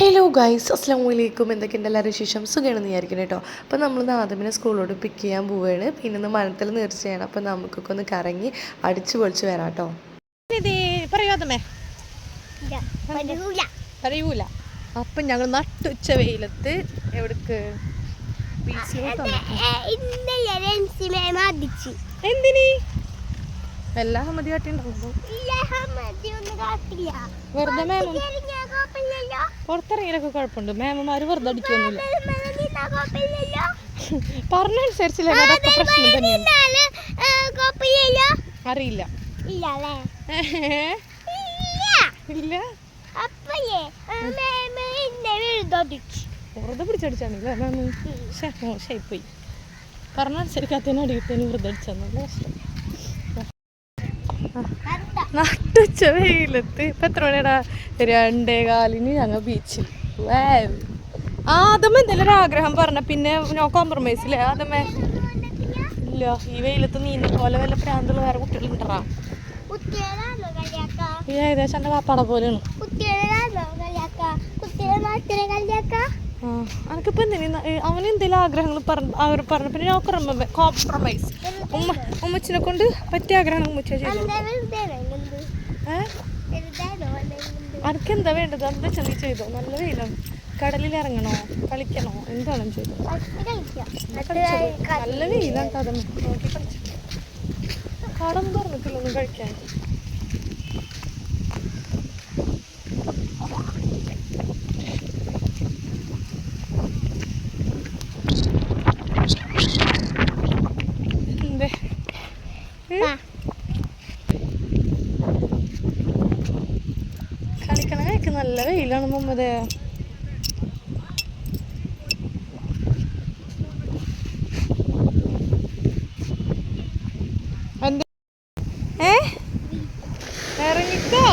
Hello guys അസ്സാം വലൈക്കും എന്തൊക്കെയുണ്ട് എല്ലാവരും വിശേഷം? സുഖമാണെന്ന് വിചാരിക്കണം കേട്ടോ. അപ്പോൾ നമ്മൾ ആദമിനെ സ്കൂളിലോട്ട് പിക്ക് ചെയ്യാൻ പോവുകയാണ്. പിന്നെ ഒന്ന് മണത്തിൽ നേർച്ചയാണ്. അപ്പോൾ നമുക്കൊക്കെ ഒന്ന് കറങ്ങി അടിച്ചു പൊളിച്ച് വരാം കേട്ടോ. പറയൂല. അപ്പം ഞങ്ങൾ നട്ടുച്ച വെയിലത്ത് എവിടക്ക്. എന്തിനി? എല്ലാ മതി കാട്ടിണ്ടാവും ഇല്ല, ഹമ്മദി ഒന്നും കാട്ടില്ല. വെറുതെ പുറത്തിറങ്ങിയൊക്കെ കുഴപ്പമുണ്ട്. മേമമാര് വെറുതെ അടിക്കൊന്നുമില്ല കുഴപ്പമില്ലല്ലോ. പറഞ്ഞനുസരിച്ചില്ല അതൊക്കെ പ്രശ്നം തന്നെയാണ്. അറിയില്ല. ഇല്ല. വെറുതെ പിടിച്ചടിച്ചാണല്ലേ മേമ മോശമായി പോയി പറഞ്ഞനുസരിക്കാത്തതിന് അടിയിട്ടതിന് വെറുതെ അടിച്ചാൽ നല്ല കഷ്ടം കണ്ടാ? നട്ടുച്ച വെയിലത്ത് ഇപ്പം എത്ര മണിയടാ? രണ്ടേ കാലിന് ഞങ്ങൾ ബീച്ചിൽ ആദമ എന്തെങ്കിലും ഒരു ആഗ്രഹം പറഞ്ഞ പിന്നെ നോ കോംപ്രമൈസ് ഇല്ലേ ആദമേ ഇല്ല ഈ വെയിലത്ത് നീന്ത പോലെ വല്ല പ്രാന്തുള്ള വേറെ കുട്ടികളുണ്ടാ? ഈ ഏകദേശം എന്റെ പാപ്പാടെ പോലെയാണ്. എനിക്കിപ്പോൾ എന്തിനാ അവന് എന്തെങ്കിലും ആഗ്രഹങ്ങൾ പറഞ്ഞ അവർ പറഞ്ഞു പിന്നെ കോംപ്രമൈസ് ഉമ്മ ഉമ്മച്ചിനെ കൊണ്ട് പറ്റിയ ആഗ്രഹങ്ങൾ ഉമ്മച്ച ചെയ്തു വെറുതെ വേണ്ടത്? എന്താ ചെന്ന് ചെയ്തോ? നല്ല വെയിലാണ് കടലിൽ ഇറങ്ങണോ? കളിക്കണോ? എന്താണ് ചെയ്തു. നല്ല വെയിലാണ് കഥ നോക്കി കളിച്ചു കടം തുറന്നിട്ടില്ല ഒന്നും കഴിക്കാൻ എന്തേ ഏ? ആ. കളിക്കണ കഴിക്ക് നല്ല വെയിലാണ് മുമ്പതേ എന്ത് ഏ ഇറങ്ങിക്കോ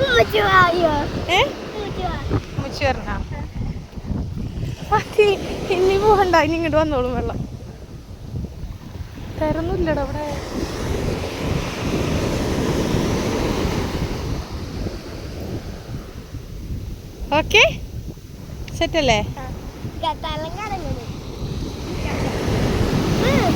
ഉമ്മച്ചി വായോ? ഏ ഉമ്മച്ചി വാ. മുച്ചു വരണ. മതി ഇനി പോകണ്ട ഇനി ഇങ്ങോട്ട് വന്നോളും വെള്ളം. തരുന്നില്ലടാ അവിടെ. ഓക്കെ സെറ്റല്ലേ ആ. കത്താളം കറങ്ങുന്നു. ഉം.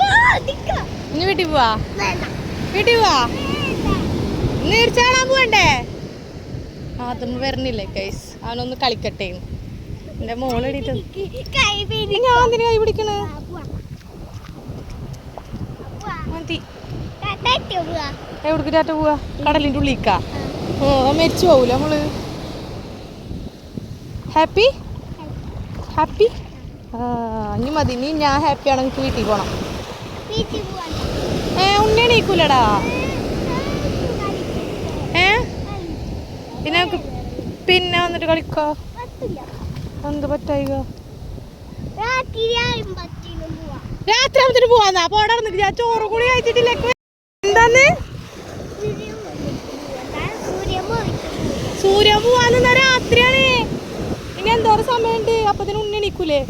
ആ, നിക്ക. ഇനി വീട്ടിൽ പോവാ. വീട്ടിൽ പോവാ. നീർച്ച കാണാൻ പോവണ്ടേ? അതൊന്നും വരണില്ലേ കൈസ് അവനൊന്ന് കളിക്കട്ടെ എന്റെ പിടി. ഞാൻ എന്തിനു കൈ പിടിക്കണേ. മതി. എവിടേക്ക് ടാറ്റ പോവാ? കടലിന്റെ ഉള്ളിക്കാ ഓ മരിച്ചു പോവൂല നമ്മൾ? ഹാപ്പി? ഹാപ്പി? ആ ഇനി മതി. ഇനി ഞാൻ ഹാപ്പി ആണെങ്കിൽ വീട്ടിൽ പോണം. പോവാൻ. ഏ? പിന്നെ പിന്നെ വന്നിട്ട് കളിക്കോ. എന്ത് പറ്റായിക്കോ. രാത്രി ആവുമ്പത്തിന് പോവാന്നാ? പോടാ നിൽക്ക് ഞാൻ ചോറ് കൂടി കഴിച്ചിട്ടില്ല? എന്താന്ന്? സൂര്യൻ പോവാന്ന രാത്രിയാണ്. ഇനി എന്തോരം സമയമുണ്ട്? ഉണ്ണി എണീക്കൂലേ?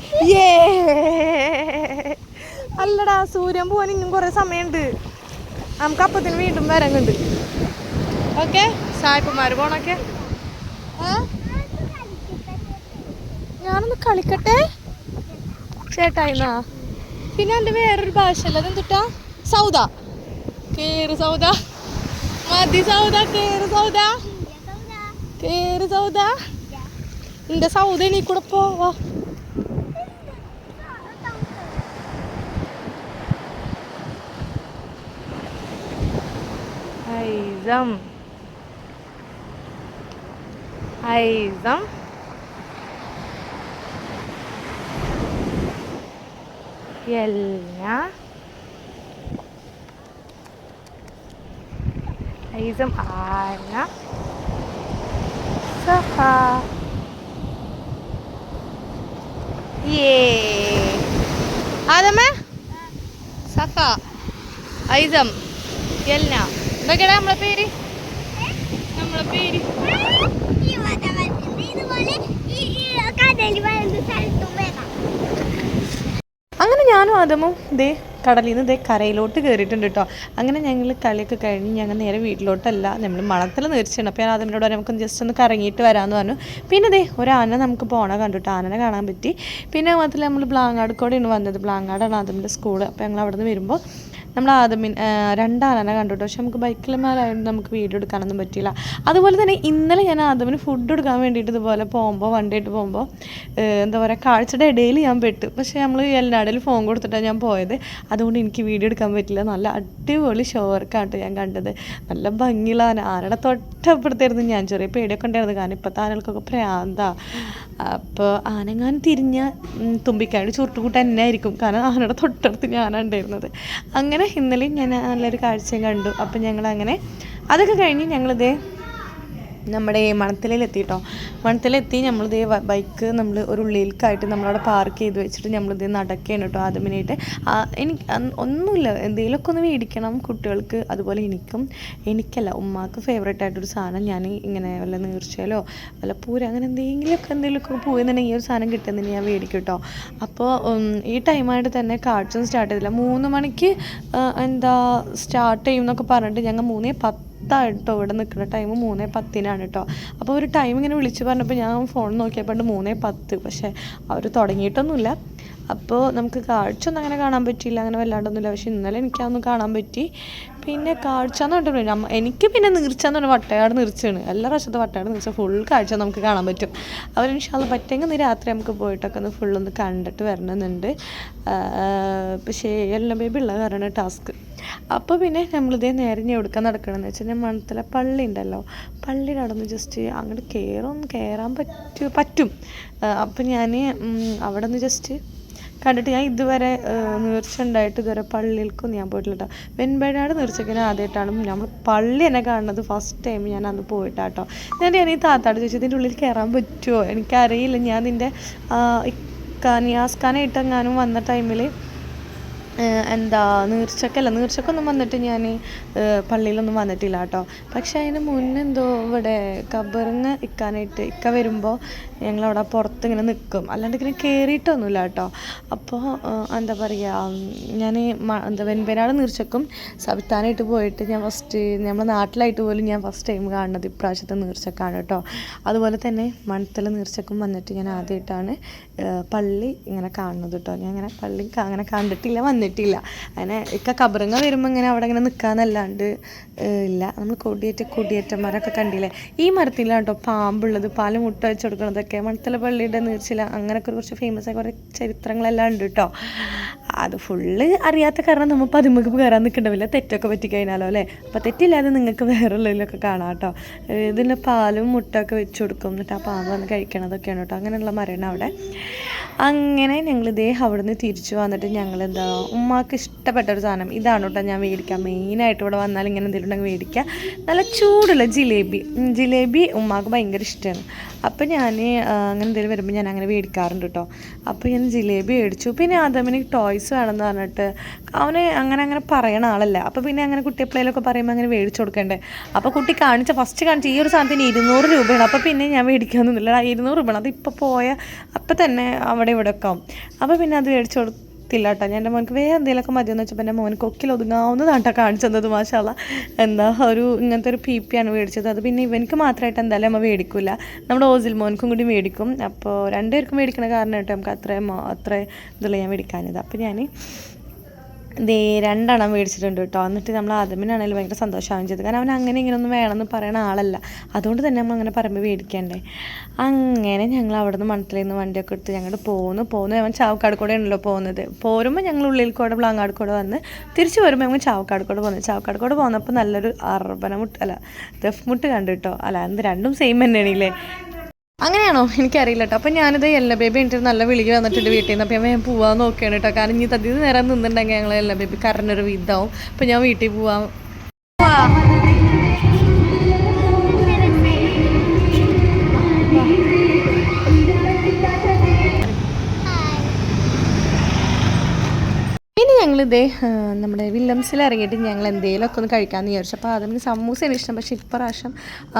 ഏ. അല്ലടാ സൂര്യൻ പോവാൻ ഇനിയും കുറെ സമയമുണ്ട്. നമുക്ക് അപ്പത്തിന് വീണ്ടും വരങ്ങുണ്ട് ഓക്കെ? സായക്കുമാർ പോണൊക്കെ. ഞാനൊന്ന് കളിക്കട്ടെ? ചേട്ടായിന്നാ? പിന്നെ എന്റെ വേറൊരു ഭാഷ അല്ല അതെന്തുട്ടാ? സൗദ. കേറ് സൗദ. മതി സൗദ കേറ് സൗദ. കേറ് സൗദ. എന്റെ സൗദ എനിക്കൂടെ കൂടെ هيزم هيزم يلا هيزم على صفا ياه هذا ما صفا هيزم يلا ഇതൊക്കെയാണ് നമ്മളെ പേര്. നമ്മളെ പേര്. അങ്ങനെ ഞാനും ആദമും ദേ കടലിൽ നിന്ന് ദേ കരയിലോട്ട് കയറിയിട്ടുണ്ട് കേട്ടോ അങ്ങനെ ഞങ്ങൾ കളിയൊക്കെ കഴിഞ്ഞ് ഞങ്ങൾ നേരെ വീട്ടിലോട്ടല്ല നമ്മൾ മണത്തിൽ നേർച്ചയാണ്. അപ്പോൾ ഞാൻ ആദമിനോട് പറയാം നമുക്ക് ജസ്റ്റ് ഒന്ന് കറങ്ങിയിട്ട് വരാമെന്ന് പറഞ്ഞു. പിന്നെ ദേ ഒരു ആന നമുക്ക് പോണ കണ്ടു കേട്ടോ ആനനെ കാണാൻ പറ്റി. പിന്നെ മാത്രമല്ല നമ്മൾ ബ്ലാങ്ങാട് കൂടെയാണ് വന്നത്. ബ്ലാങ്ങാടാണ് ആദമിന്റെ സ്കൂൾ അപ്പോൾ ഞങ്ങൾ അവിടെ നിന്ന് വരുമ്പോൾ നമ്മൾ ആദ്യം രണ്ടാനനെ കണ്ടുട്ടോ പക്ഷെ നമുക്ക് ബൈക്കിലമാരായതുകൊണ്ട് നമുക്ക് വീഡിയോ എടുക്കാനൊന്നും പറ്റിയില്ല. അതുപോലെ തന്നെ ഇന്നലെ ഞാൻ ആദമിന് ഫുഡ് എടുക്കാൻ വേണ്ടിയിട്ട് ഇതുപോലെ പോകുമ്പോൾ വണ്ടിയിട്ട് പോകുമ്പോൾ എന്താ പറയുക കാഴ്ചയുടെ ഇടയിൽ ഞാൻ പെട്ടു. പക്ഷേ നമ്മൾ എല്ലായിടയിലും ഫോൺ കൊടുത്തിട്ടാണ് ഞാൻ പോയത്. അതുകൊണ്ട് എനിക്ക് വീഡിയോ എടുക്കാൻ പറ്റില്ല നല്ല അടിപൊളി ഷോവർക്കാണ് ഞാൻ കണ്ടത്. നല്ല ഭംഗിയുള്ള ആരുടെ തൊട്ടപ്പുറത്തായിരുന്നു ഞാൻ. ചെറിയ പേടിയൊക്കെ ഉണ്ടായിരുന്നു. കാരണം ഇപ്പോഴത്തെ ആനകൾക്കൊക്കെ പ്രാന്താ. അപ്പോൾ ആനങ്ങാൻ തിരിഞ്ഞ തുമ്പിക്കാട് ചുരുട്ടുകൂട്ട തന്നെ ആയിരിക്കും കാരണം ആനയുടെ തൊട്ടടുത്ത് ഞാനാണ് ഉണ്ടായിരുന്നത് അങ്ങനെ ഇന്നലെയും ഞാൻ നല്ലൊരു കാഴ്ചയും കണ്ടു. അപ്പം ഞങ്ങൾ അങ്ങനെ അതൊക്കെ കഴിഞ്ഞ് ഞങ്ങളിതേ നമ്മുടെ മണത്തലയിലെത്തി എത്തി മണത്തലെത്തി നമ്മളിതേ ബൈക്ക് നമ്മൾ ഒരു ഉള്ളിലേക്കായിട്ട് നമ്മളവിടെ പാർക്ക് ചെയ്ത് വെച്ചിട്ട് നമ്മളിതേ നടക്കുകയാണ് കേട്ടോ ആദ്യമിനായിട്ട് എനിക്ക് ഒന്നുമില്ല എന്തെങ്കിലുമൊക്കെ ഒന്ന് മേടിക്കണം കുട്ടികൾക്ക്. അതുപോലെ എനിക്കും എനിക്കല്ല ഉമ്മാക്ക് ഫേവറേറ്റ് ആയിട്ടൊരു സാധനം ഞാൻ ഇങ്ങനെ വല്ല നീർച്ചയിലോ വല്ല പൂര അങ്ങനെ എന്തെങ്കിലുമൊക്കെ എന്തെങ്കിലുമൊക്കെ പോയെന്നുണ്ടെങ്കിൽ ഈ ഒരു സാധനം കിട്ടുന്നതിന് ഞാൻ മേടിക്കും കേട്ടോ അപ്പോൾ ഈ ടൈമായിട്ട് തന്നെ കാഴ്ച സ്റ്റാർട്ട് ചെയ്തില്ല. മൂന്ന് മണിക്ക് എന്താ സ്റ്റാർട്ട് ചെയ്യുമെന്നൊക്കെ പറഞ്ഞിട്ട് ഞങ്ങൾ മൂന്നേ പത്ത് പത്തായിട്ടോ ഇവിടെ നിൽക്കുന്ന ടൈം മൂന്നേ പത്തിനാണ് കേട്ടോ അപ്പോൾ ഒരു ടൈം ഇങ്ങനെ വിളിച്ച് പറഞ്ഞപ്പോൾ ഞാൻ ഫോൺ നോക്കിയപ്പോൾ മൂന്നേ പത്ത്. പക്ഷേ അവർ തുടങ്ങിയിട്ടൊന്നുമില്ല. അപ്പോൾ നമുക്ക് കാഴ്ച ഒന്നും അങ്ങനെ കാണാൻ പറ്റിയില്ല അങ്ങനെ വല്ലാണ്ടൊന്നുമില്ല. പക്ഷേ ഇന്നലെ എനിക്കതൊന്നും കാണാൻ പറ്റി. പിന്നെ കാഴ്ച എന്ന് പറഞ്ഞിട്ട് എനിക്ക് പിന്നെ നീർച്ച പറഞ്ഞാൽ വട്ടയാട് നീർച്ചയാണ്. എല്ലാ പ്രാവശ്യത്തെ വട്ടയാട് നീർച്ച ഫുൾ കാഴ്ച നമുക്ക് കാണാൻ പറ്റും. അവർ ഇൻഷാൽ പറ്റെങ്കിൽ ഇന്ന് രാത്രി നമുക്ക് പോയിട്ടൊക്കെ ഒന്ന് ഫുള്ളൊന്ന് കണ്ടിട്ട് വരണമെന്നുണ്ട്. പക്ഷേ എല്ലാം ബേബി ഉള്ള കാരണം ടാസ്ക് അപ്പോൾ പിന്നെ നമ്മളിതേ നേരെ എവിടുക്കാൻ നടക്കണമെന്ന് വെച്ചാൽ മണത്തല പള്ളി ഉണ്ടല്ലോ പള്ളിയുടെ അവിടെ നിന്ന് ജസ്റ്റ് അങ്ങോട്ട് കയറും കയറാൻ പറ്റും. പറ്റും അപ്പോൾ ഞാൻ അവിടെ നിന്ന് ജസ്റ്റ് കണ്ടിട്ട് ഞാൻ ഇതുവരെ നേർച്ച ഉണ്ടായിട്ട് ഇതുവരെ പള്ളിയിലേക്കൊന്നും ഞാൻ പോയിട്ടില്ല കേട്ടോ വെൺപേടാട് നേർച്ചയ്ക്ക് ആദ്യമായിട്ടാണ് നമ്മൾ പള്ളി എന്നെ കാണുന്നത് ഫസ്റ്റ് ടൈം ഞാൻ അന്ന് പോയിട്ടാ കേട്ടോ ഞാൻ ഞാൻ ഈ താത്താട് ചോദിച്ചു ഇതിന്റെ ഉള്ളിൽ കയറാൻ പറ്റുമോ എനിക്കറിയില്ല. ഞാൻ നിന്റെ നിയാസ്ഖാനായിട്ട് എങ്ങാനും വന്ന ടൈമിൽ എന്താ നീർച്ചക്കല്ല നീർച്ചക്കൊന്നും വന്നിട്ട് ഞാൻ പള്ളിയിലൊന്നും വന്നിട്ടില്ല കേട്ടോ. പക്ഷേ അതിന് മുന്നെന്തോ ഇവിടെ കബറിങ് ഇക്കാനായിട്ട് ഇക്ക വരുമ്പോൾ ഞങ്ങളവിടെ പുറത്ത് ഇങ്ങനെ നിൽക്കും അല്ലാണ്ട് ഇങ്ങനെ കയറിയിട്ടൊന്നുമില്ല കേട്ടോ. അപ്പോൾ എന്താ പറയുക ഞാൻ എന്താ വെൻപേനാട് നീർച്ചക്കും സവിത്താനായിട്ട് പോയിട്ട് ഞാൻ ഫസ്റ്റ് നമ്മുടെ നാട്ടിലായിട്ട് പോലും ഞാൻ ഫസ്റ്റ് ടൈം കാണുന്നത് ഇപ്രാവശ്യത്തെ നീർച്ചക്കാണ് കേട്ടോ. അതുപോലെ തന്നെ മണത്തല നീർച്ചക്കും വന്നിട്ട് ഞാൻ ആദ്യമായിട്ടാണ് പള്ളി ഇങ്ങനെ കാണുന്നത് കേട്ടോ. ഞാൻ അങ്ങനെ പള്ളി അങ്ങനെ കണ്ടിട്ടില്ല വന്നിട്ടില്ല. അങ്ങനെ ഇക്ക കബറിങ്ങ വരുമ്പോൾ ഇങ്ങനെ അവിടെ ഇങ്ങനെ നിൽക്കാന്നല്ലാണ്ട് ഇല്ല. നമ്മൾ കൊടിയേറ്റ കൊടിയേറ്റന്മാരൊക്കെ കണ്ടില്ലേ? ഈ മരത്തിലാണ് കേട്ടോ പാമ്പുള്ളത് പാൽ മുട്ട വെച്ച് കൊടുക്കണതൊക്കെ മണത്തല പള്ളിയുടെ നീർച്ചില അങ്ങനെയൊക്കെ കുറച്ച് ഫേമസ് ആയ കുറേ ചരിത്രങ്ങളെല്ലാം ഉണ്ട് കേട്ടോ അത് ഫുള്ള് അറിയാത്ത കാരണം നമ്മൾ പതിമുഖ് കയറാൻ നിൽക്കണ്ടാവില്ല തെറ്റൊക്കെ പറ്റി കഴിഞ്ഞാലോ അല്ലേ? അപ്പോൾ തെറ്റില്ലാതെ നിങ്ങൾക്ക് വേറെ ഉള്ളതിലൊക്കെ കാണാം കേട്ടോ ഇതിന് പാലും മുട്ടൊക്കെ വെച്ച് കൊടുക്കും. എന്നിട്ട് ആ പാമ്പ് വന്ന് കഴിക്കണതൊക്കെയാണ് കേട്ടോ അങ്ങനെയുള്ള മരണം അവിടെ. അങ്ങനെ ഞങ്ങൾ ഇതേ അവിടെ നിന്ന് തിരിച്ചു വന്നിട്ട് ഞങ്ങൾ എന്താ ഉമ്മാക്ക് ഇഷ്ടപ്പെട്ട ഒരു സാധനം. ഇതാണ് കേട്ടോ ഞാൻ മേടിക്കാം മെയിനായിട്ട് ഇവിടെ വന്നാൽ ഇങ്ങനെ എന്തെങ്കിലും ഉണ്ടെങ്കിൽ മേടിക്കുക നല്ല ചൂടുള്ള ജിലേബി. ജിലേബി ഉമ്മാക്ക് ഭയങ്കര ഇഷ്ടമാണ് അപ്പോൾ ഞാൻ അങ്ങനെ എന്തെങ്കിലും വരുമ്പോൾ ഞാൻ അങ്ങനെ മേടിക്കാറുണ്ട് കേട്ടോ അപ്പോൾ ഞാൻ ജിലേബി മേടിച്ചു. പിന്നെ ആദമിന് ടോയ്സ് വേണമെന്ന് പറഞ്ഞിട്ട് അവന് അങ്ങനെ അങ്ങനെ പറയണ ആളല്ല. അപ്പോൾ പിന്നെ അങ്ങനെ കുട്ടി എപ്പോഴേലൊക്കെ പറയുമ്പോൾ അങ്ങനെ മേടിച്ചു കൊടുക്കണ്ടേ. അപ്പോൾ കുട്ടി കാണിച്ച ഫസ്റ്റ് കാണിച്ച ഈ ഒരു സാധനത്തിന് ഇരുന്നൂറ് രൂപയാണ്. അപ്പോൾ പിന്നെ ഞാൻ മേടിക്കാമെന്നില്ല ഇരുന്നൂറ് രൂപയാണ്. അത് ഇപ്പോൾ പോയ അപ്പം തന്നെ അവിടെ ഇവിടെ ഒക്കെ ആവും. അപ്പോൾ പിന്നെ അത് മേടിച്ചു കേട്ടോ ഞാൻ എന്റെ മോനക്ക് വേറെ എന്തെങ്കിലുമൊക്കെ മതിയെന്ന് വെച്ചപ്പോൾ എന്റെ മോൻ കൊക്കിൽ ഒതുങ്ങാവുന്നതാണ് കേട്ടോ കാണിച്ചു തന്നത് മാഷാല്ല. എന്താ ഒരു ഇങ്ങനത്തെ ഒരു പി പി ആണ് മേടിച്ചത്. അത് പിന്നെ ഇവനക്ക് മാത്രമായിട്ട് എന്തായാലും അമ്മ മേടിക്കില്ല നമ്മുടെ ഓസിൽ മോനക്കും കൂടി മേടിക്കും. അപ്പോൾ രണ്ടുപേർക്കും മേടിക്കണ കാരണം കേട്ടോ നമുക്ക് അത്രയും അത്ര ഇതുള്ള ഞാൻ മേടിക്കാനത്. അപ്പോൾ ഞാൻ ദേ രണ്ടെണ്ണം മേടിച്ചിട്ടുണ്ട് കേട്ടോ എന്നിട്ട് നമ്മൾ ആദ്യമിനാണെങ്കിലും ഭയങ്കര സന്തോഷമാവുകയും ചെയ്തു കാരണം അവൻ അങ്ങനെ ഇങ്ങനെയൊന്നും വേണമെന്ന് പറയണ ആളല്ല. അതുകൊണ്ട് തന്നെ നമ്മൾ അങ്ങനെ പറയുമ്പോൾ മേടിക്കണ്ടേ. അങ്ങനെ ഞങ്ങൾ അവിടെ നിന്ന് മണത്തിൽ നിന്ന് വണ്ടിയൊക്കെ എടുത്ത് ഞങ്ങൾ പോന്നു. പോന്നു. അവൻ ചാവക്കാട് കൂടെ ആണല്ലോ പോകുന്നത് പോരുമ്പോൾ ഞങ്ങൾ ഉള്ളിൽ കൂടെ ബ്ലാങ്ങാട് കൂടെ വന്ന് തിരിച്ചു വരുമ്പോൾ ഞങ്ങൾ ചാവക്കാട് കൂടെ പോകുന്നത് ചാവക്കാട് കൂടെ പോകുന്നപ്പോൾ നല്ലൊരു അർബന മുട്ട് അല്ല ദഫ് മുട്ട് കണ്ടു കേട്ടോ അല്ല എന്ത് രണ്ടും സെയിം തന്നെയാണല്ലേ? അങ്ങനെയാണോ? എനിക്കറിയില്ല കേട്ടോ അപ്പം ഞാനിത് എല്ലാ ബേബി എനിക്ക് നല്ല വിളിക്ക് വന്നിട്ടുണ്ട് വീട്ടിൽ നിന്ന് അപ്പം ഞാൻ പോവാൻ നോക്കുകയാണ് കേട്ടോ കാരണം ഇനി തദ്ദേശം നേരം നിന്നിട്ടുണ്ടെങ്കിൽ ഞങ്ങൾ എല്ലാ ബേബി കറണ്ടൊരു വിധാവും അപ്പം ഞാൻ വീട്ടിൽ പോവാം. ഇതേ നമ്മുടെ വില്ലംസിൽ ഇറങ്ങിയിട്ട് ഞങ്ങൾ എന്തെങ്കിലുമൊക്കെ ഒന്ന് കഴിക്കാമെന്ന് വിചാരിച്ചു. അപ്പോൾ ആദ്യം സമൂസയാണ് ഇഷ്ടം. പക്ഷേ ഇപ്രാവശ്യം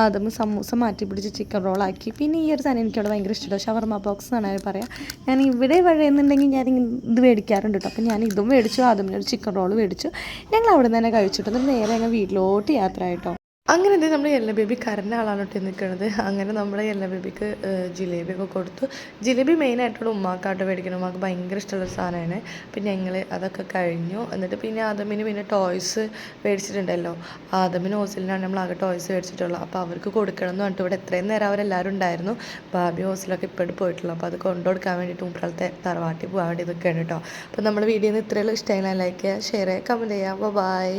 ആദ്യം സമൂസ മാറ്റി പിടിച്ച് ചിക്കൻ റോളാക്കി. പിന്നെ ഈ ഒരു സാധനം എനിക്കവിടെ ഭയങ്കര ഇഷ്ടമാണ് ഷവർമ ബോക്സ് എന്നാണ് പറയാം. ഞാൻ ഇവിടെ വഴയെന്നുണ്ടെങ്കിൽ ഞാൻ ഇത് മേടിക്കാറുണ്ട് കേട്ടോ. അപ്പോൾ ഞാൻ ഇതും മേടിച്ചു. ആദ്യം ഒരു ചിക്കൻ റോൾ മേടിച്ചു. ഞങ്ങൾ അവിടെ നിന്ന് തന്നെ കഴിച്ചിട്ട് നേരെ ഞങ്ങൾ വീട്ടിലോട്ട് യാത്ര ആയിട്ടോ അങ്ങനെ ഇത് നമ്മൾ യെല്ല ബേബി കരഞ്ഞ ആളാണ് ഒട്ടി നിൽക്കുന്നത്. അങ്ങനെ നമ്മൾ യെല്ല ബേബിക്ക് ജിലേബിയൊക്കെ കൊടുത്തു. ജിലേബി മെയിനായിട്ടുള്ള ഉമ്മാക്കാട്ട് മേടിക്കണം. ഉമ്മാക്ക് ഭയങ്കര ഇഷ്ടമുള്ള സാധനമാണ്. പിന്നെ ഞങ്ങൾ അതൊക്കെ കഴിഞ്ഞു. എന്നിട്ട് പിന്നെ ആദമിന് പിന്നെ ടോയ്സ് മേടിച്ചിട്ടുണ്ടല്ലോ. ആദമിന് ഹോസ്റ്റലിനാണ് നമ്മൾ ആകെ ടോയ്സ് മേടിച്ചിട്ടുള്ളത്. അപ്പോൾ അവർക്ക് കൊടുക്കണം എന്ന് പറഞ്ഞിട്ട് ഇവിടെ എത്രയും നേരം അവരെല്ലാവരും ഉണ്ടായിരുന്നു. ബാബി ഹോസ്റ്റലൊക്കെ ഇപ്പോഴും പോയിട്ടുള്ളൂ. അപ്പോൾ അത് കൊണ്ടു കൊടുക്കാൻ വേണ്ടിയിട്ട് മുമ്പിലത്തെ തറവാട്ടിൽ പോകാൻ വേണ്ടി നിൽക്കുകയാണ് കേട്ടോ. അപ്പോൾ നമ്മുടെ വീഡിയോ നിന്ന് ഇത്രയുള്ള ഇഷ്ടമായി ലൈക്ക് ചെയ്യുക ഷെയർ ചെയ്യുക കമന്റ് ചെയ്യുക. ബൈ